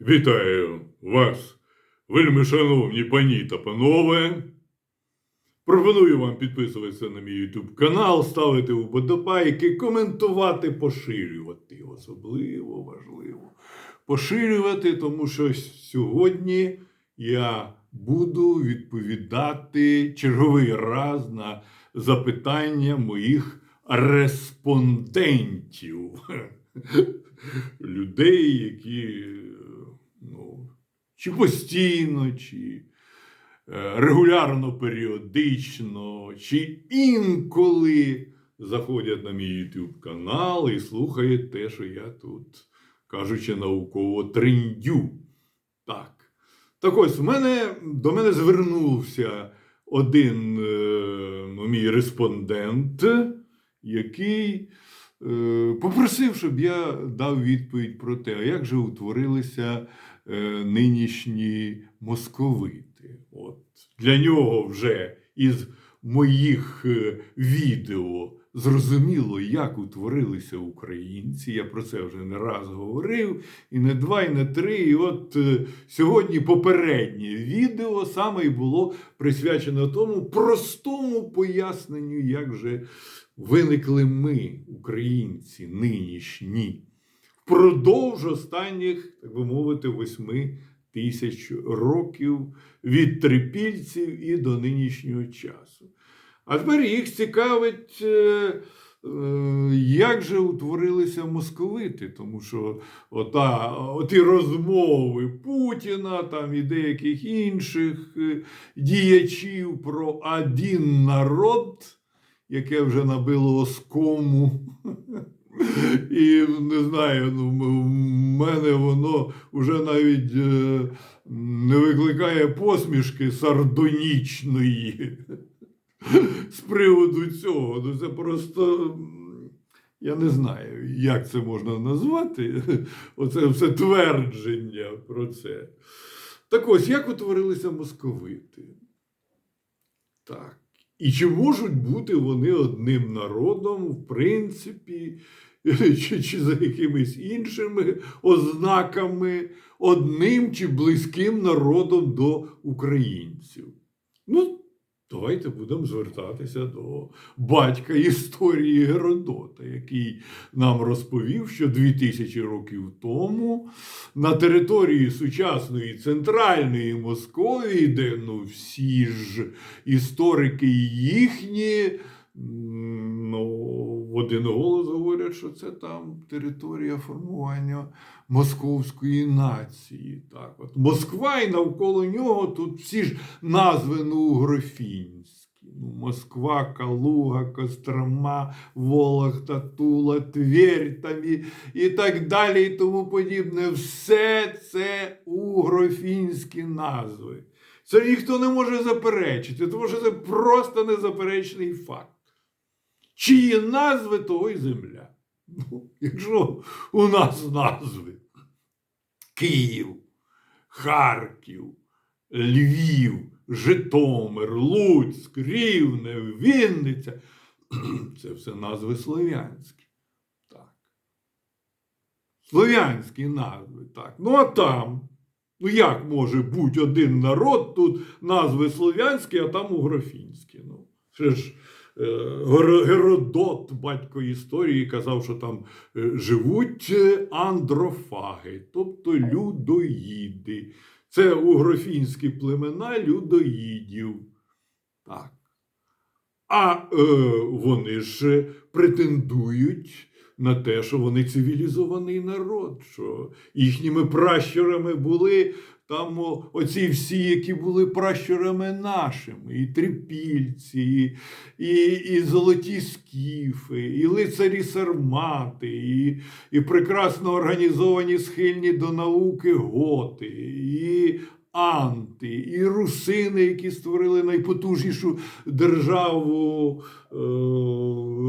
Вітаю вас, вельми шановні пані та панове. Пропоную вам підписуватися на мій YouTube канал, ставити вподобайки, коментувати, поширювати. Особливо важливо поширювати, тому що сьогодні я буду відповідати черговий раз на запитання моїх респондентів. Людей, які чи постійно, чи е, регулярно, періодично, чи інколи заходять на мій YouTube канал і слухають те, що я тут, кажучи науково, триндю. Так. Так ось в мене, до мене звернувся один е, ну, мій респондент, який е, попросив, щоб я дав відповідь про те, як же утворилися нинішні московити. От. Для нього вже із моїх е, відео зрозуміло, як утворилися українці. Я про це вже не раз говорив, і не два, і не три. І от е, сьогодні попереднє відео саме і було присвячено тому простому поясненню, як же виникли ми, українці, нинішні, впродовж останніх, так би мовити, восьми тисяч років від трипільців і до нинішнього часу. А тепер їх цікавить, е, е, як же утворилися московити, тому що ота, оті розмови Путіна там і деяких інших е, діячів про один народ, яке вже набило оскому. І не знаю, ну, в мене воно вже навіть е, не викликає посмішки сардонічної з приводу цього. Ну, це просто. Я не знаю, як це можна назвати. Оце все твердження про це. Так ось, як утворилися московити? Так. І чи можуть бути вони одним народом, в принципі, чи, чи за якимись іншими ознаками, одним чи близьким народом до українців? Ну, давайте будемо звертатися до батька історії Геродота, який нам розповів, що 2000 років тому на території сучасної центральної Московії, де ну, всі ж історики їхні, ну, один голос говорять, що це там територія формування московської нації. Так, от Москва і навколо нього тут всі ж назви ну, грофінські. Ну, Москва, Калуга, Кострома, Вологда, Тула, Тверь там і, і так далі, і тому подібне. Все це угрофінські назви. Це ніхто не може заперечити, тому що це просто незаперечний факт. Чиї назви, того й земля. Ну, якщо у нас назви Київ, Харків, Львів, Житомир, Луцьк, Рівне, Вінниця, це все назви слов'янські. Так. Слов'янські назви, так. Ну а там. Ну, як може бути один народ, тут назви слов'янські, а там угрофінські. Ну, ще ж Геродот, батько історії, казав, що там е, живуть е, андрофаги, тобто людоїди. Це угрофінські племена людоїдів. Так. А е, вони ж претендують на те, що вони цивілізований народ, що їхніми пращурами були там оці всі, які були пращурами нашими, і трипільці, і, і, і золоті скіфи, і лицарі сармати, і, і прекрасно організовані схильні до науки готи, і анти, і русини, які створили найпотужнішу державу е,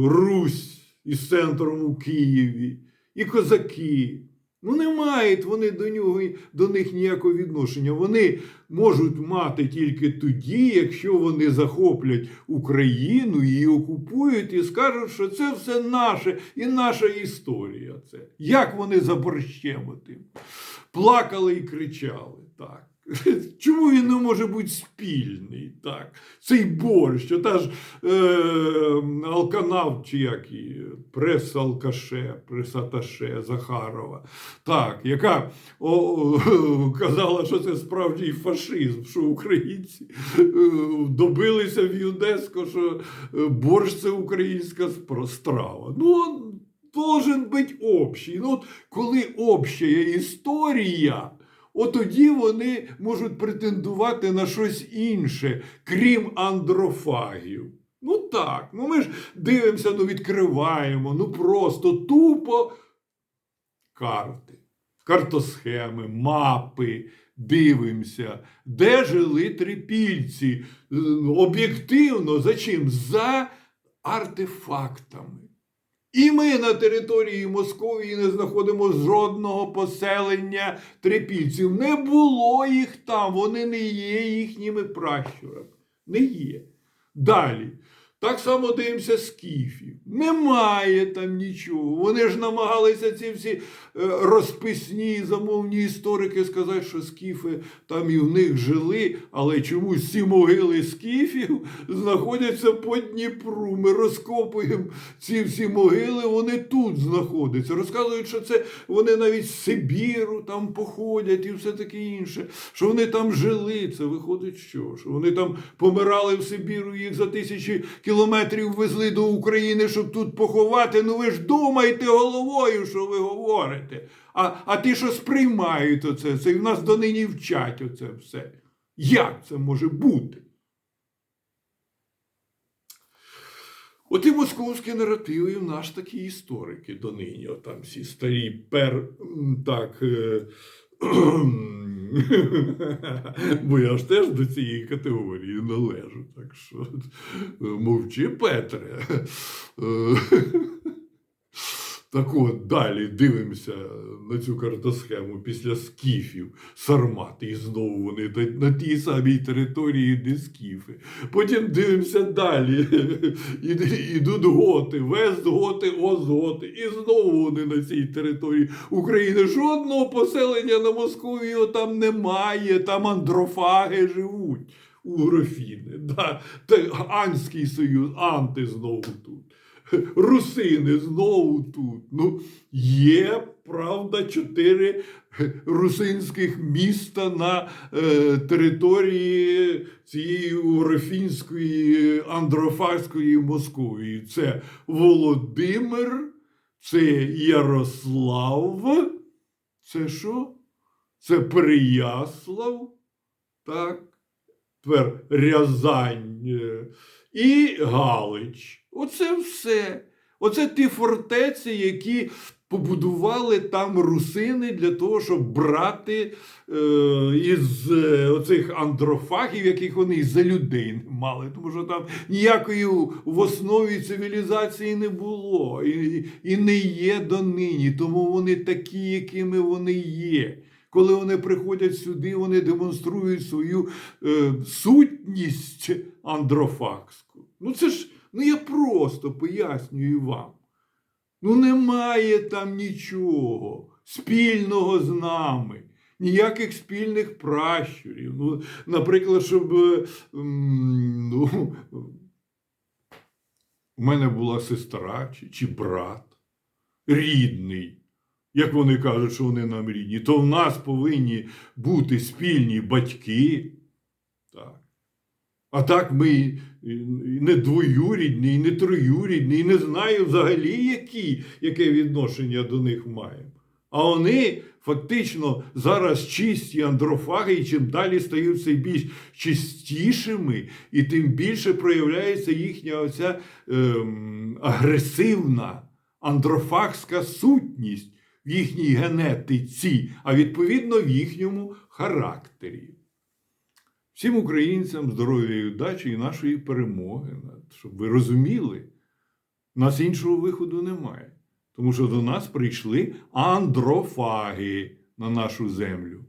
Русь із центром у Києві, і козаки. Ну, не мають вони до нього до них ніякого відношення. Вони можуть мати тільки тоді, якщо вони захоплять Україну, її окупують і скажуть, що це все наше і наша історія. Це як вони за борщем отим плакали і кричали. Так. Чому він не може бути спільний? Так? Цей борщ, ота ж е, алканавт, чи як і прес-алкаше, прес-аташе Захарова, так, яка о, о, казала, що це справжній фашизм, що українці е, добилися в ЮНЕСКО, що е, борщ це українська страва. Ну, должен бути общий. Ну, от коли общая історія, от тоді вони можуть претендувати на щось інше, крім андрофагів. Ну так, ну ми ж дивимося, ну відкриваємо, ну просто тупо карти, картосхеми, мапи. Дивимося, де жили трипільці. Об'єктивно, за чим? За артефактами. І ми на території Московії не знаходимо жодного поселення трипільців. Не було їх там, вони не є їхніми пращурами. Не є. Далі. Так само дивимося скіфів. Немає там нічого. Вони ж намагалися ці всі е, розписні замовні історики сказати, що скіфи там і в них жили, але чомусь ці могили скіфів знаходяться по Дніпру. Ми розкопуємо ці всі могили, вони тут знаходяться. Розказують, що це вони навіть з Сибіру там походять і все таке інше. Що вони там жили. Це виходить, що? Що вони там помирали в Сибіру, їх за тисячі кілометрів везли до України, щоб тут поховати. Ну ви ж думайте головою, що ви говорите. А, а ті, що сприймають оце, це і в нас донині вчать оце все. Як це може бути? От і московські наративи, і в наш такі історики донині, от там всі старі пер так. Е, бо я ж теж до цієї категорії належу. Так що мовчи, Петре. Так от, далі дивимося на цю картосхему після скіфів, сармати, і знову вони на- тій самій території, де скіфи. Потім дивимося далі. Ідуть готи, Вестготи, Озготи. І знову вони на цій території України. Жодного поселення на Московію там немає, там андрофаги живуть. У графіни. Да. Анський союз, анти знову тут. Русини знову тут. Ну, є, правда, чотири русинських міста на е, території цієї урофінської андрофагської Московії. Це Володимир, це Ярослав, це що? Це Переяслав, так, тепер Рязань е, і Галич. Оце все. Оце ті фортеці, які побудували там русини для того, щоб брати е, із е, оцих андрофагів, яких вони і за людей не мали. Тому що там ніякої в основі цивілізації не було і, і не є донині. Тому вони такі, якими вони є. Коли вони приходять сюди, вони демонструють свою е, сутність андрофагську. Ну це ж, ну я просто пояснюю вам. Ну немає там нічого спільного з нами. Ніяких спільних пращурів. Ну, наприклад, щоб е, ну, у мене була сестра чи, чи брат рідний. Як вони кажуть, що вони нам рідні, то в нас повинні бути спільні батьки. Так. А так ми і- не двоюрідні, і не троюрідні, і не знаю взагалі, які, яке відношення до них маємо. А вони фактично зараз чисті андрофаги, і чим далі стають все більш чистішими, і тим більше проявляється їхня оця ем, агресивна андрофагська сутність в їхній генетиці, а відповідно в їхньому характері. Всім українцям здоров'я і удачі і нашої перемоги, щоб ви розуміли, нас іншого виходу немає. Тому що до нас прийшли андрофаги на нашу землю.